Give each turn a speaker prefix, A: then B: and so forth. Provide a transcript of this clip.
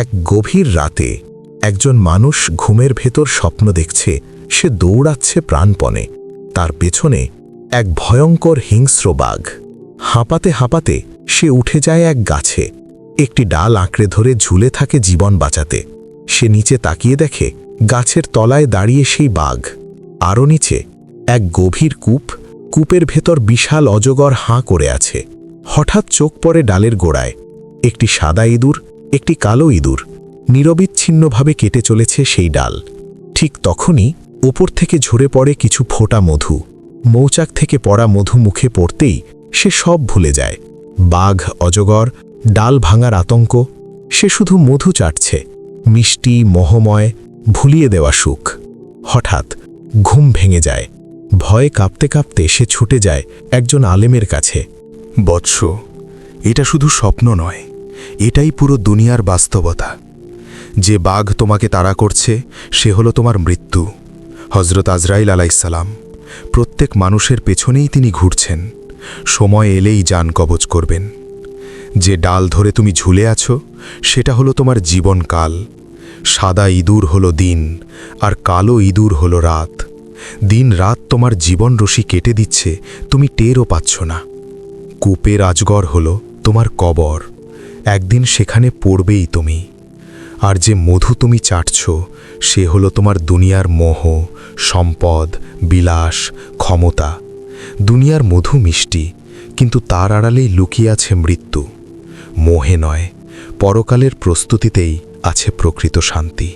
A: এক গভীর রাতে একজন মানুষ ঘুমের ভেতর স্বপ্ন দেখছে, সে দৌড়াচ্ছে প্রাণপণে। তার পেছনে এক ভয়ঙ্কর হিংস্র বাঘ। হাঁপাতে হাঁপাতে সে উঠে যায় এক গাছে। একটি ডাল আঁকড়ে ধরে ঝুলে থাকে জীবন বাঁচাতে। সে নিচে তাকিয়ে দেখে গাছের তলায় দাঁড়িয়ে সেই বাঘ। আরও নিচে এক গভীর কূপ, কূপের ভেতর বিশাল অজগর হাঁ করে আছে। হঠাৎ চোখ পড়ে ডালের গোড়ায়। একটি সাদা ইঁদুর একটি কালো ইঁদুর নিরবিচ্ছিন্নভাবে কেটে চলেছে সেই ডাল। ঠিক তখনই ওপর থেকে ঝরে পড়ে কিছু ফোঁটা মধু। মৌচাক থেকে পড়া মধু মুখে পড়তেই সে সব ভুলে যায়। বাঘ, অজগর, ডাল ভাঙার আতঙ্ক, সে শুধু মধু চাটছে। মিষ্টি, মহময়, ভুলিয়ে দেওয়া সুখ। হঠাৎ ঘুম ভেঙে যায়। ভয়ে কাঁপতে কাঁপতে সে ছুটে যায় একজন আলেমের কাছে।
B: বৎস, এটা শুধু স্বপ্ন নয়। এটাই পুরো দুনিয়ার বাস্তবতা। যে বাঘ তোমাকে তাড়া করছে, সে হলো তোমার মৃত্যু। হজরত আজরাইল আলাইসালাম প্রত্যেক মানুষের পেছনেই তিনি ঘুরছেন। সময় এলেই যান কবচ করবেন। যে ডাল ধরে তুমি ঝুলে আছো, সেটা হলো তোমার জীবনকাল সাদা ইঁদুর হলো দিন, আর কালো ইঁদুর হলো রাত। দিন রাত তোমার জীবন রশি কেটে দিচ্ছে, তুমি টেরও পাচ্ছ না। কূপের আজগর হল তোমার কবর। একদিন সেখানে পড়বেই তুমি। আর যে মধু তুমি চাটছ, সে হলো তোমার দুনিয়ার মোহ, সম্পদ, বিলাস, ক্ষমতা। দুনিয়ার মধু মিষ্টি, কিন্তু তার আড়ালেই লুকিয়ে আছে মৃত্যু। মোহে নয়, পরকালের প্রস্তুতিতেই আছে প্রকৃত শান্তি।